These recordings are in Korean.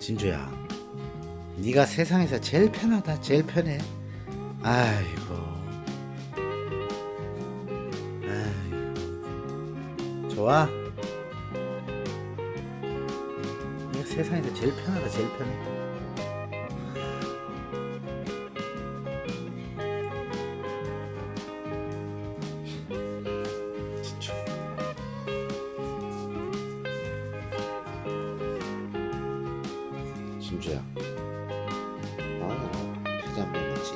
진주야, 네가 세상에서 제일 편하다, 제일 편해. 아이고, 아이고, 좋아. 네가 세상에서 제일 편하다, 제일 편해. 진주야. 아, 퇴자 한번 해야지.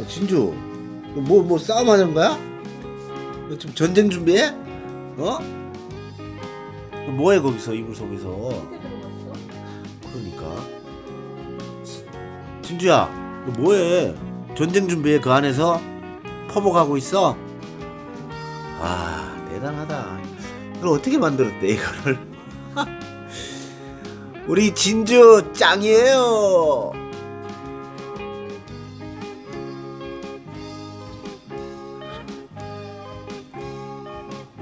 야, 진주, 너 뭐, 뭐 싸움하는 거야? 너 지금 전쟁 준비해? 어? 너 뭐해, 거기서, 이불 속에서? 그러니까. 진주야, 너 뭐해? 전쟁 준비해, 그 안에서? 퍼먹하고 있어? 아, 대단하다. 이걸 어떻게 만들었대, 이거를? 우리 진주 짱이에요.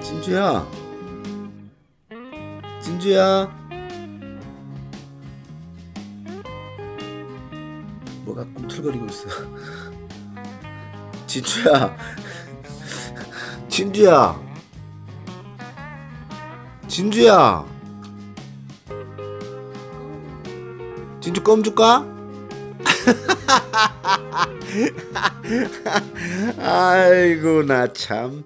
진주야. 진주야. 뭐가 꿈틀거리고 있어. 진주야. 진주야. 진주야. 진주 껌 줄까? 아이고 나 참